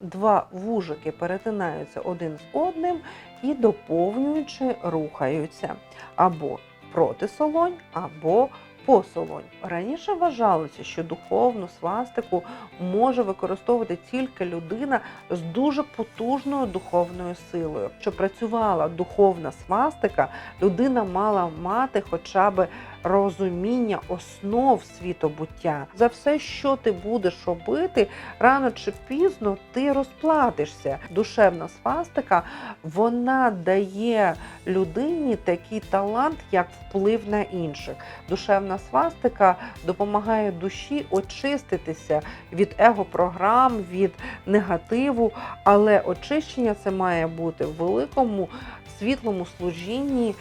Два вужики перетинаються один з одним і доповнюючи рухаються або проти солонь, або по солонь. Раніше вважалося, що духовну свастику може використовувати тільки людина з дуже потужною духовною силою. Щоб працювала духовна свастика, людина мала мати хоча б розуміння основ світобуття. За все, що ти будеш робити, рано чи пізно ти розплатишся. Душевна свастика вона дає людині такий талант, як вплив на інших. Душевна свастика допомагає душі очиститися від его-програм, від негативу, але очищення це має бути в великому світлому служінні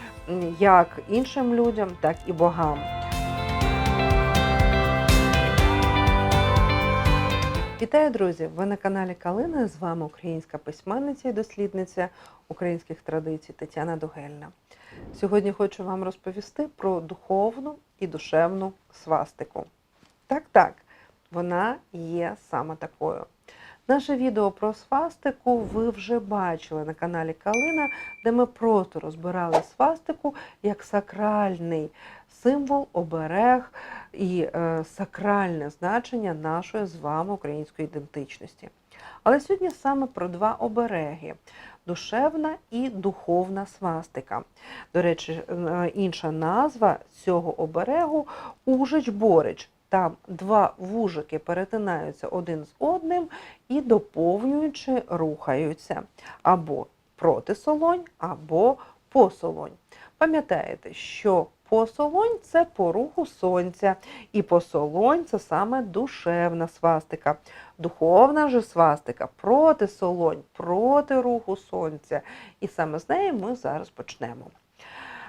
як іншим людям, так і богам. Вітаю, друзі! Ви на каналі Калина. З вами українська письменниця і дослідниця українських традицій Тетяна Дугельна. Сьогодні хочу вам розповісти про духовну і душевну свастику. Так, так, вона є саме такою. Наше відео про свастику ви вже бачили на каналі Калина, де ми просто розбирали свастику як сакральний символ, оберег і е, сакральне значення нашої з вами української ідентичності. Але сьогодні саме про два обереги. Душевна і духовна свастика. До речі, е, інша назва цього оберегу ужич-борич. Там два вужики перетинаються один з одним і доповнюючи рухаються або проти солонь, або по солонь. Пам'ятаєте, що посолонь це по руху сонця, і посолонь це саме душевна свастика. Духовна же свастика проти солонь, проти руху сонця. І саме з неї ми зараз почнемо.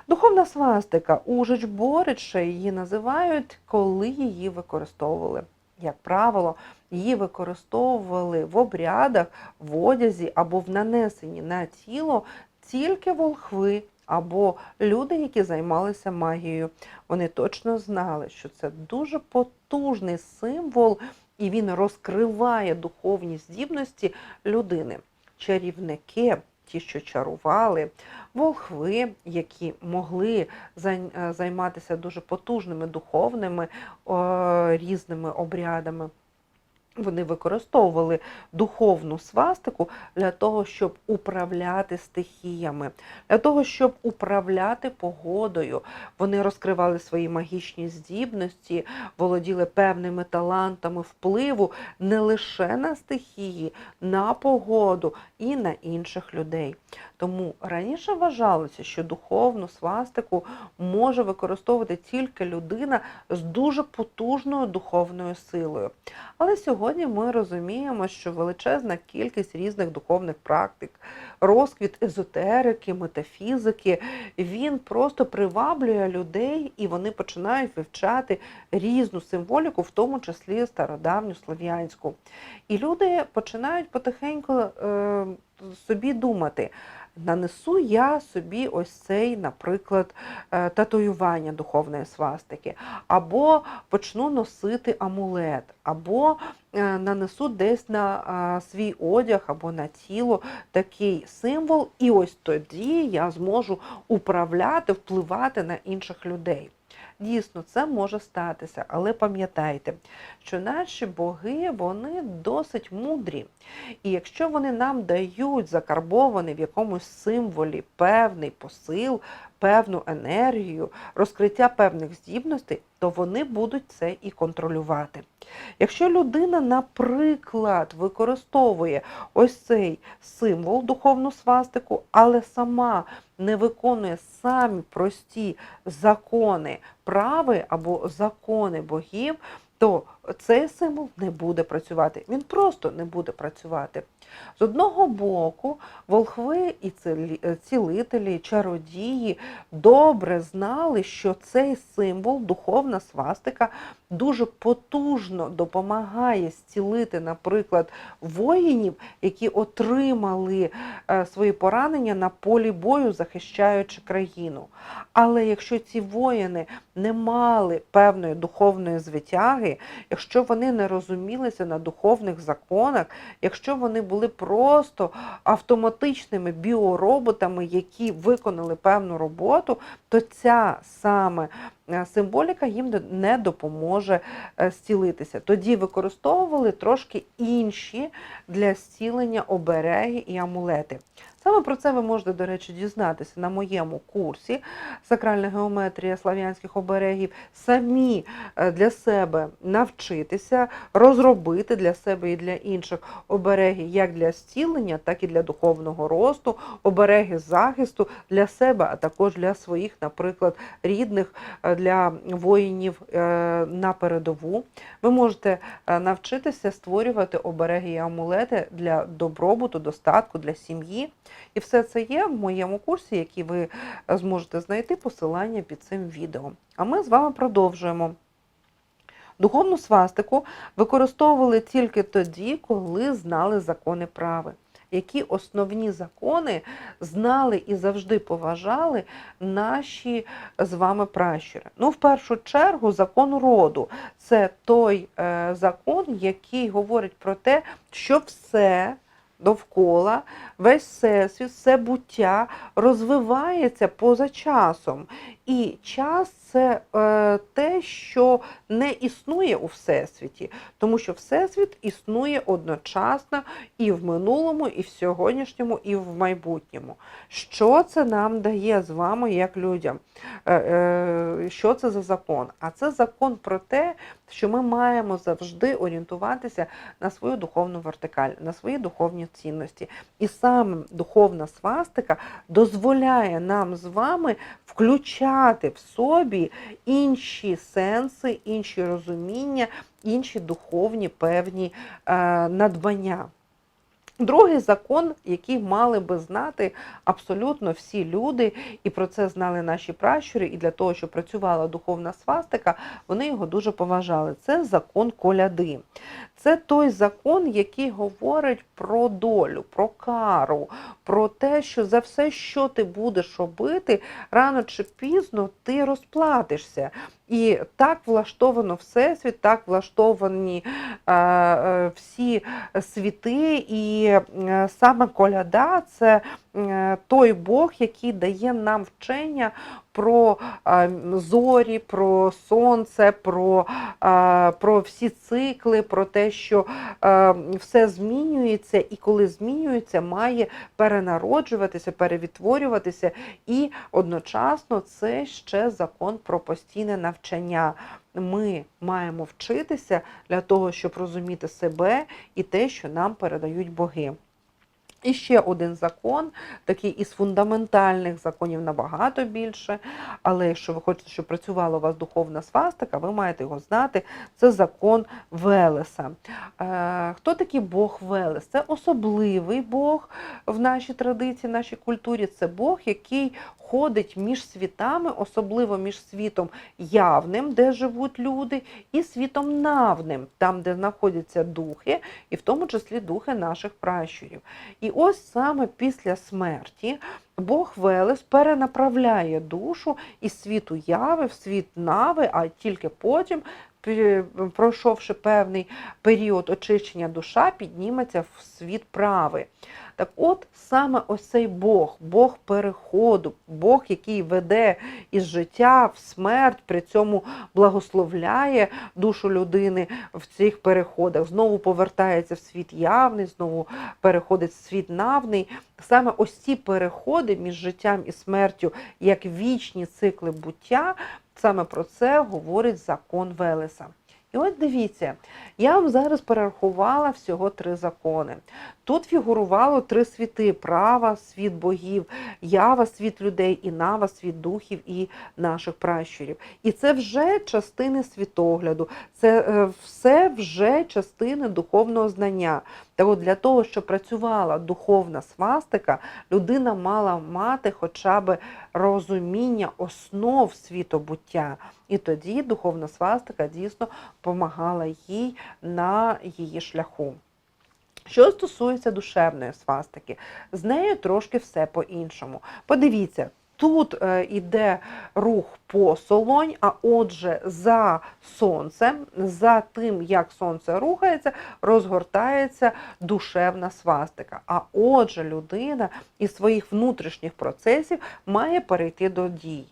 Духовна свастика, ужич борича її називають, коли її використовували. Як правило, її використовували в обрядах, в одязі або в нанесенні на тіло тільки волхви або люди, які займалися магією. Вони точно знали, що це дуже потужний символ, і він розкриває духовні здібності людини. Чарівники, ті, що чарували, волхви, які могли е, займатися дуже потужними духовними різними обрядами. Вони використовували духовну свастику для того, щоб управляти стихіями, для того, щоб управляти погодою. Вони розкривали свої магічні здібності, володіли певними талантами впливу не лише на стихії, на погоду і на інших людей. Тому раніше вважалося, що духовну свастику може використовувати тільки людина з дуже потужною духовною силою. Але сьогодні ми розуміємо, що величезна кількість різних духовних практик, розквіт езотерики, метафізики, він просто приваблює людей і вони починають вивчати різну символіку, в тому числі стародавню слов'янську. І люди починають потихеньку е, собі думати. Нанесу я собі ось цей, наприклад, е, татуювання духовної свастики, або почну носити амулет, або е, нанесу десь на свій одяг або на тіло такий символ, і ось тоді я зможу управляти, впливати на інших людей. Дійсно, це може статися, але пам'ятайте, що наші боги вони досить мудрі. І якщо вони нам дають закарбований в якомусь символі певний посил, певну енергію, розкриття певних здібностей, то вони будуть це і контролювати. Якщо людина, наприклад, використовує ось цей символ, духовну свастику, але сама не виконує самі прості закони прави або закони богів, то цей символ не буде працювати. Він просто не буде працювати. З одного боку, волхви і цілителі, чародії добре знали, що цей символ, духовна свастика, дуже потужно допомагає зцілити, наприклад, воїнів, які отримали е, свої поранення на полі бою, захищаючи країну. Але якщо ці воїни не мали певної духовної звитяги, якщо вони не розумілися на духовних законах, якщо вони були просто автоматичними біороботами, які виконали певну роботу, то ця саме символіка їм не- не допоможе е, зцілитися. Тоді використовували трошки інші для зцілення обереги і амулети. Саме про це ви можете, до речі, дізнатися на моєму курсі Сакральна геометрія слав'янських оберегів, самі е, для себе навчитися розробити для себе і для інших обереги як для зцілення, так і для духовного росту, обереги захисту для себе, а також для своїх, наприклад, рідних, е, для воїнів е, на передову. Ви можете навчитися створювати обереги і амулети для добробуту, достатку, для сім'ї. І все це є в моєму курсі, який ви е, зможете знайти посилання під цим відео. А ми з вами продовжуємо. Духовну свастику використовували тільки тоді, коли знали закони прави. Які основні закони знали і завжди поважали наші з вами пращури? Ну, в першу чергу, закон роду це той е, закон, який говорить про те, що все довкола, весь всесвіт, все буття розвивається поза часом. І час це е, те, що не існує у всесвіті, тому що всесвіт існує одночасно і в минулому, і в сьогоднішньому, і в майбутньому. Що це нам дає з вами як людям? Е, е, що це за закон? А це закон про те, що ми маємо завжди орієнтуватися на свою духовну вертикаль, на свої духовні цінності. І саме духовна свастика дозволяє нам з вами включати в собі інші сенси, інші розуміння, інші духовні певні е, надбання. Другий закон, який мали би знати абсолютно всі люди, і про це знали наші пращури, і для того, щоб працювала духовна свастика, вони його дуже поважали. Це закон коляди. Це той закон, який говорить про долю, про кару, про те, що за все, що ти будеш робити, рано чи пізно ти розплатишся. І так влаштовано всесвіт, так влаштовані е, е, всі світи, і е, саме коляда це той Бог, який дає нам вчення про е, зорі, про сонце, про, е, про всі цикли, про те, що е, все змінюється, і коли змінюється, має перенароджуватися, перевідтворюватися, і одночасно це ще закон про постійне навчання. Ми маємо вчитися для того, щоб розуміти себе і те, що нам передають боги. І ще один закон, такий із фундаментальних законів набагато більше. Але якщо ви хочете, щоб працювала у вас духовна свастика, ви маєте його знати. Це закон Велеса. Е, Хто такий Бог Велес? Це особливий Бог в нашій традиції, в нашій культурі. Це Бог, який ходить між світами, особливо між світом явним, де живуть люди, і світом навним, там, де знаходяться духи, і в тому числі духи наших пращурів. І ось саме після смерті Бог Велес перенаправляє душу із світу яви в світ нави, а тільки потім, пройшовши певний період очищення душа, підніметься в світ прави. Так от саме ось цей Бог, Бог переходу, Бог, який веде із життя в смерть, при цьому благословляє душу людини в цих переходах, знову повертається в світ явний, знову переходить в світ навний. Саме ось ці переходи між життям і смертю, як вічні цикли буття, саме про це говорить закон Велеса. І от дивіться, я вам зараз перерахувала всього три закони. Тут фігурувало три світи: права, світ богів, ява, світ людей, і нава, світ духів і наших пращурів. І це вже частини світогляду, це е, все вже частини духовного знання. Та от для того, щоб працювала духовна свастика, людина мала мати хоча б розуміння основ світобуття. І тоді духовна свастика дійсно допомагала їй на її шляху. Що стосується душевної свастики, з нею трошки все по-іншому. Подивіться, Тут е, іде рух по солонь, а отже, за сонцем, за тим, як сонце рухається, розгортається душевна свастика. А отже, людина із своїх внутрішніх процесів має перейти до дій.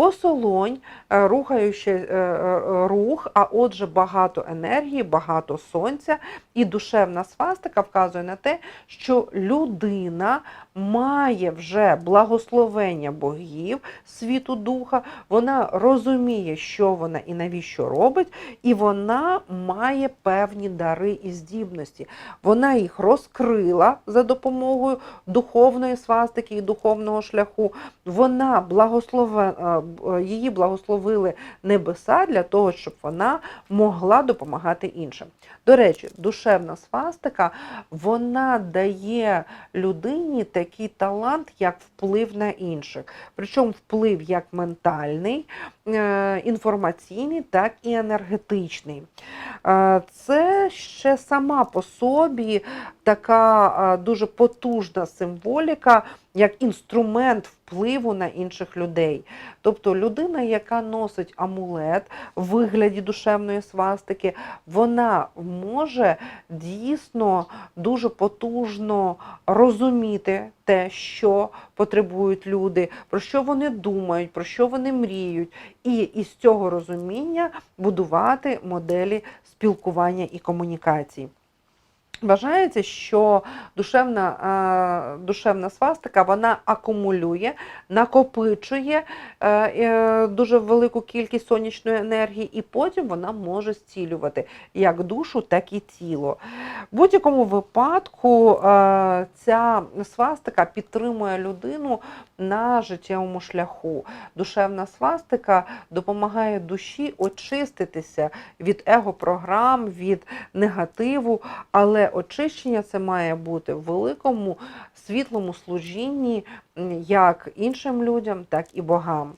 Посолонь, е, рухаючи е, е, рух, а отже, багато енергії, багато сонця, і душевна свастика вказує на те, що людина має вже благословення богів світу духа, вона розуміє, що вона і навіщо робить, і вона має певні дари і здібності. Вона їх розкрила за допомогою духовної свастики і духовного шляху. Вона благослове, е, б- її благословили небеса для того, щоб вона могла допомагати іншим. До речі, душевна свастика вона дає людині такий талант, як вплив на інших. Причому вплив як ментальний, е, інформаційний, так і енергетичний. Е, Це ще сама по собі така е, дуже потужна символіка, як інструмент впливу на інших людей. Тобто людина, яка носить амулет в вигляді душевної свастики, вона може дійсно дуже потужно розуміти те, що потребують люди, про що вони думають, про що вони мріють, і із цього розуміння будувати моделі спілкування і комунікації. Вважається, що душевна, е, душевна свастика вона акумулює, накопичує е, е, дуже велику кількість сонячної енергії, і потім вона може зцілювати як душу, так і тіло. В будь-якому випадку ця свастика підтримує людину на життєвому шляху. Душевна свастика допомагає душі очиститися від его-програм, від негативу, але очищення це має бути в великому світлому служінні як іншим людям, так і богам.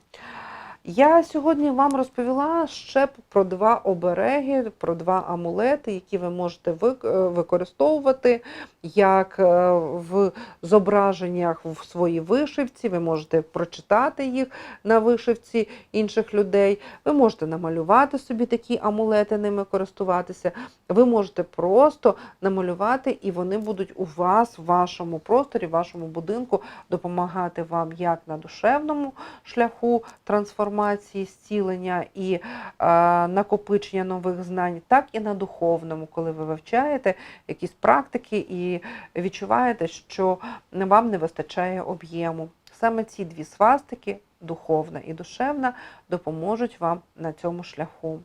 Я сьогодні вам розповіла ще про два обереги, про два амулети, які ви можете е, використовувати як е, в зображеннях в своїй вишивці. Ви можете прочитати їх на вишивці інших людей. Ви можете намалювати собі такі амулети, ними користуватися. Ви можете просто намалювати, і вони будуть у вас, в вашому просторі, в вашому будинку допомагати вам як на душевному шляху трансформації, зцілення і е, накопичення нових знань, так і на духовному, коли ви вивчаєте якісь практики і відчуваєте, що вам не вистачає об'єму. Саме ці дві свастики, духовна і душевна, допоможуть вам на цьому шляху.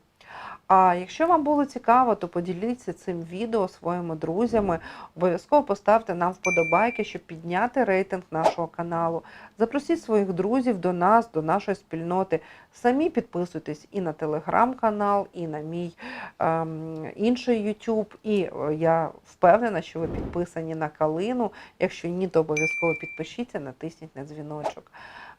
А якщо вам було цікаво, то поділіться цим відео своїми друзями. Обов'язково поставте нам вподобайки, щоб підняти рейтинг нашого каналу. Запросіть своїх друзів до нас, до нашої спільноти. Самі підписуйтесь і на телеграм-канал, і на мій ем, інший YouTube. І е, я впевнена, що ви підписані на калину. Якщо ні, то обов'язково підпишіться, натисніть на дзвіночок.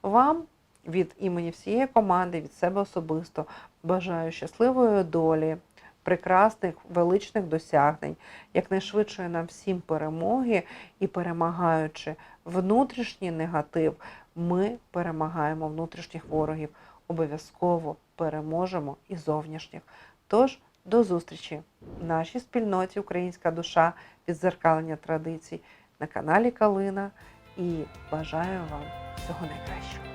Вам від імені всієї команди, від себе особисто бажаю щасливої долі, прекрасних величних досягнень, якнайшвидшої нам всім перемоги і перемагаючи внутрішній негатив, ми перемагаємо внутрішніх ворогів. Обов'язково переможемо і зовнішніх. Тож до зустрічі в нашій спільноті Українська душа відзеркалення традицій на каналі Калина і бажаю вам всього найкращого.